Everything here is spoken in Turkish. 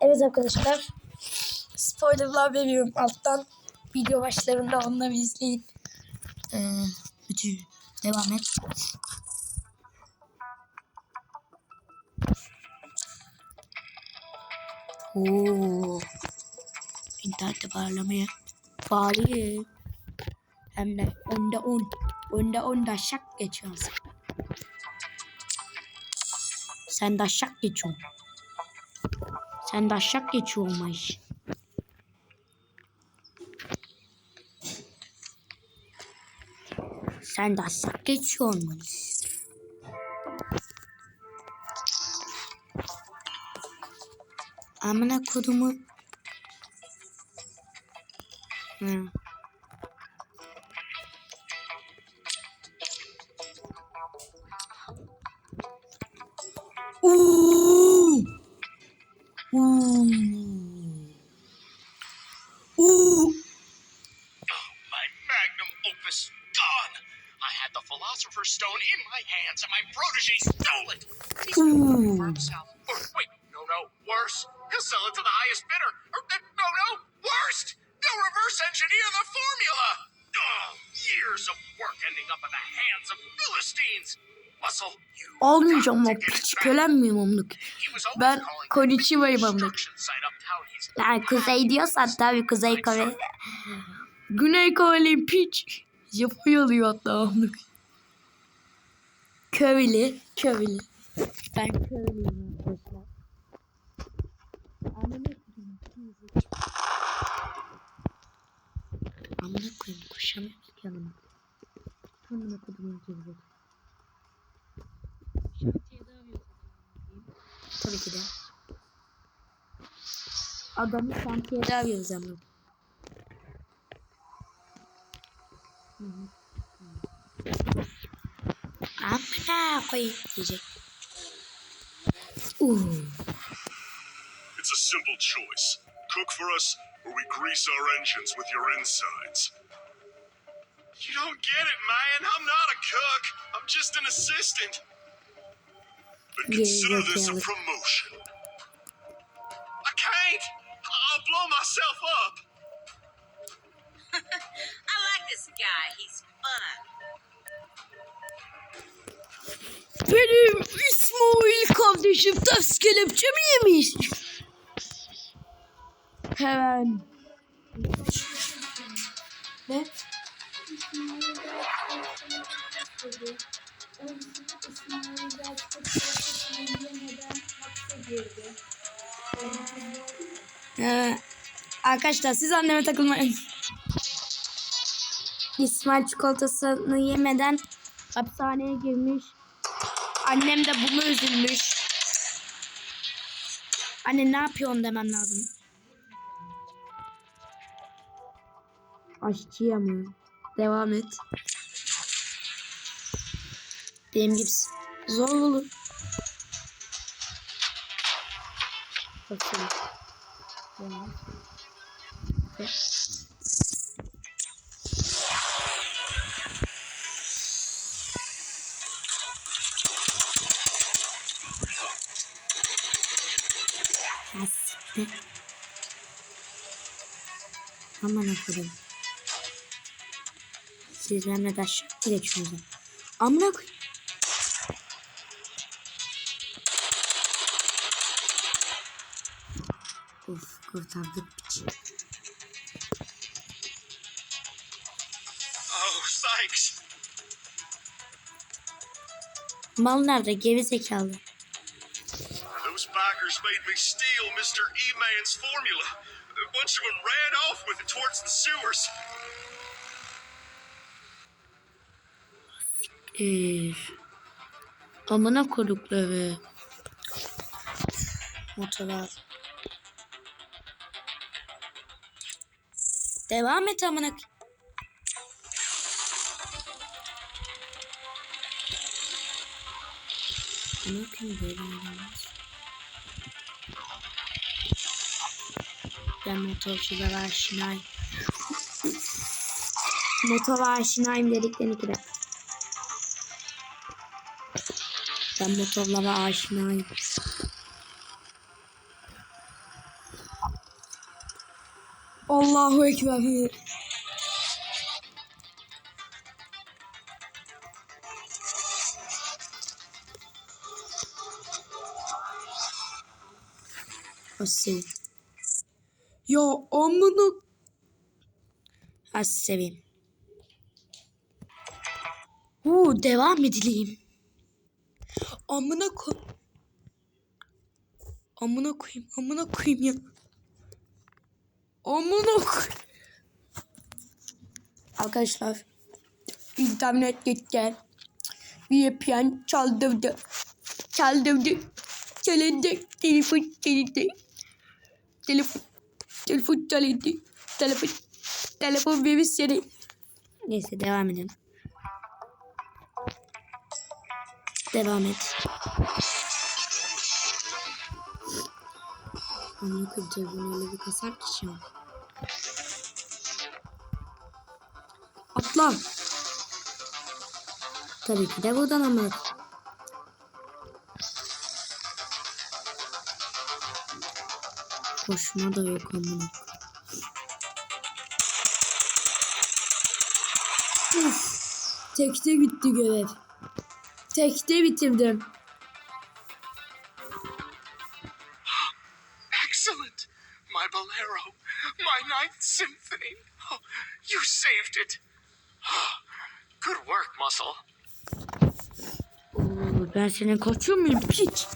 Evet arkadaşlar. Spoilerlar veriyorum alttan. Video başlarında onları izleyin. Ee, bütün devam et. Oo. İnternette bağlamaya. Fare. Hem de onda on. Onda on da şak geçiyorsun. Sen de şak geçiyorsun. Sen de şak geçiyormuş. Sen de şak geçiyormuş. Amına kodumu. Hı. Ooh. My hands, and my protege stole it. He's Ooh. for himself. Or, wait, no, no, worse. He'll sell it to the highest bidder. Or, uh, no, no, worst. They'll reverse engineer the formula. Oh, years of work ending up in the hands of Philistines. Almayacağım o piç kölem miyim amlık? Ben Konichiwa'yım amlık. Yani kuzey diyorsan tabii Kuzey Kore. Güney Kore'li piç. Japonyalıyor hatta amlık. Köylü. Köylü. Ben köylüyüm arkadaşlar. Amına koyayım. Amına koyayım. Koşamıyorum ki yanıma. Amına koyayım. gerizekalı. Tabii ki de. Adamı şantiyede arıyoruz ama. Amına koyayım diyecek. Uuu. It's a simple choice. Cook for us, or we grease our engines with your insides. You don't get it, man. I'm not a cook. I'm just an assistant. Then Yeah, consider yeah, this a promotion. I can't. I'll blow myself up. I like this guy. He's fun. Benim İsmail kardeşim ters kelepçe mi yemiş? Hemen. Ne? Ee, arkadaşlar siz anneme takılmayın. İsmail çikolatasını yemeden hapishaneye girmiş. Annem de bunu üzülmüş. Anne ne yapıyorsun demem lazım. Aşçıya mı? Devam et. Benim gibi zor olur. Bakalım. Asiktir. Aman akıllım. Siz benimle taş geçiyorsunuz. Amına koy. Of kurtardık piç. Oh. Mal nerede? Geri zekalı. Bikers made me steal Mr. E-Man's formula. A bunch of them ran off with it towards the sewers. Ee, amına kodukları. Motorlar. Devam et amına. koyayım böyle oynamaz. Ben motorculara aşinayım. Motora aşinayım dediklerini ki de. Ben motorlara aşinayım. Allahu Ekber. Nasıl? Ya amına. Az seveyim. Uuu devam edelim. Amına koy. Amına koyayım. Amına koyayım ya. Amına koy. Arkadaşlar. internet gitti. VPN çaldırdı. Çaldırdı. Çalındı. Telefon çalındı. Telefon. Telefon çalındı. Telefon. Telefon virüs yeri. Neyse devam edelim. Devam et. Koyayım telefonu öyle bir kasar ki şu. Atla. Tabii ki de buradan ama. Koşma da yok amına. Uf. Tekte bitti görev. Tekte bitirdim. Excellent! My bolero, my ninth symphony. Oh, you saved it. Good work, Muscle. Oo, ben senin koçun muyum piç?